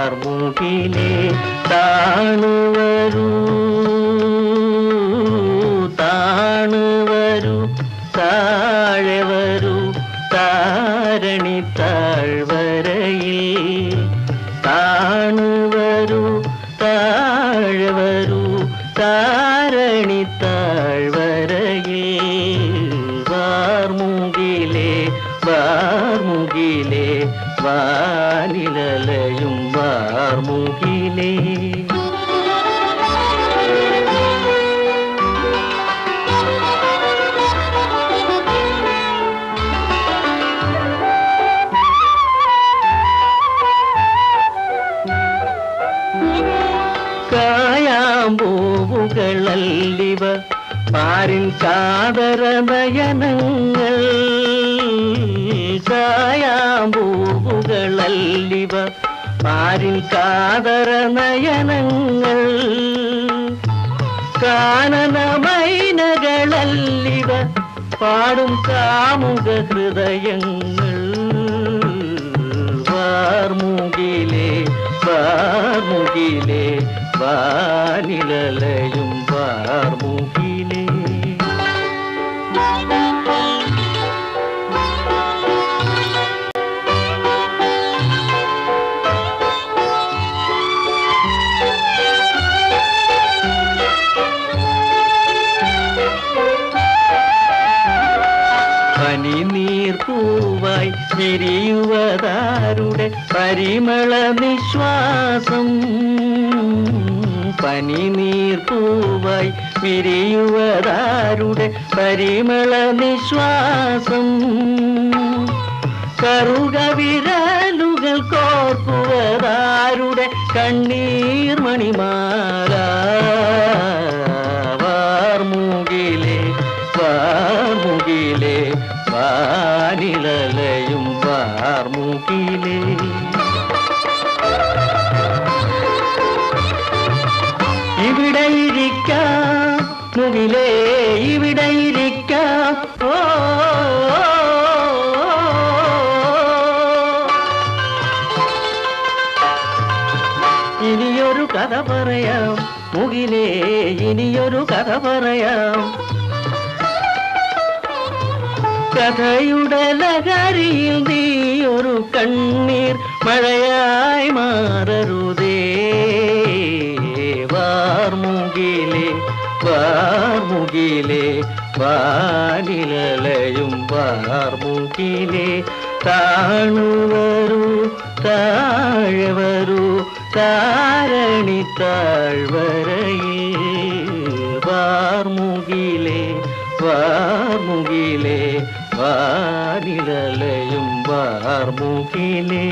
കാർമുകിലെ താണുവരൂ താണുവരൂ താഴെ വരൂ താരണി വാനിലലയും വാർമുകിലേ. കായാമ്പൂവുകളല്ലിവ പാരിൻ സാദര നയനങ്ങൾ കായാമ്പൂവുകളല്ലിവ പാരിൻ കാതര നയനങ്ങൾ കാനനമൈനകളല്ലിവ പാടും കാമുക ഹൃദയങ്ങൾ വാർമുകിലേ വാർമുകിലേ വാനിലയും വാർമുകിലേ. പനിനീർപ്പൂവായി വിരിയുവതാരുടെ പരിമള നിശ്വാസം. പനിനീർപ്പൂവായി വിരിയുവതാരുടെ പരിമള നിശ്വാസം. കറുക വിരലുകൾ കോർക്കുവതാരുടെ കണ്ണീർ മണിമാല വാർമുകിലേ ഇവിടെ ഇരിക്കാം മുകിലേ ഇവിടെ ഇരിക്കാം. ഓ ഇനിയൊരു കഥ പറയാം മുകിലേ ഇനിയൊരു കഥ പറയാം. കഥയുടെ ലഹരിയിൽ നീ ഒരു കണ്ണീർ മഴയായി മാറരുതേ. വാർമുകിലേ വാർമുകിലേ വാനിലയും വാർമുകിലേ താണുവരു താഴവരു താഴെ വരൂ താരണി താഴ്വരയിൽ. വാർമുകിലേ വാർമുകിലേ വാനിലലയും വാർമുകിലേ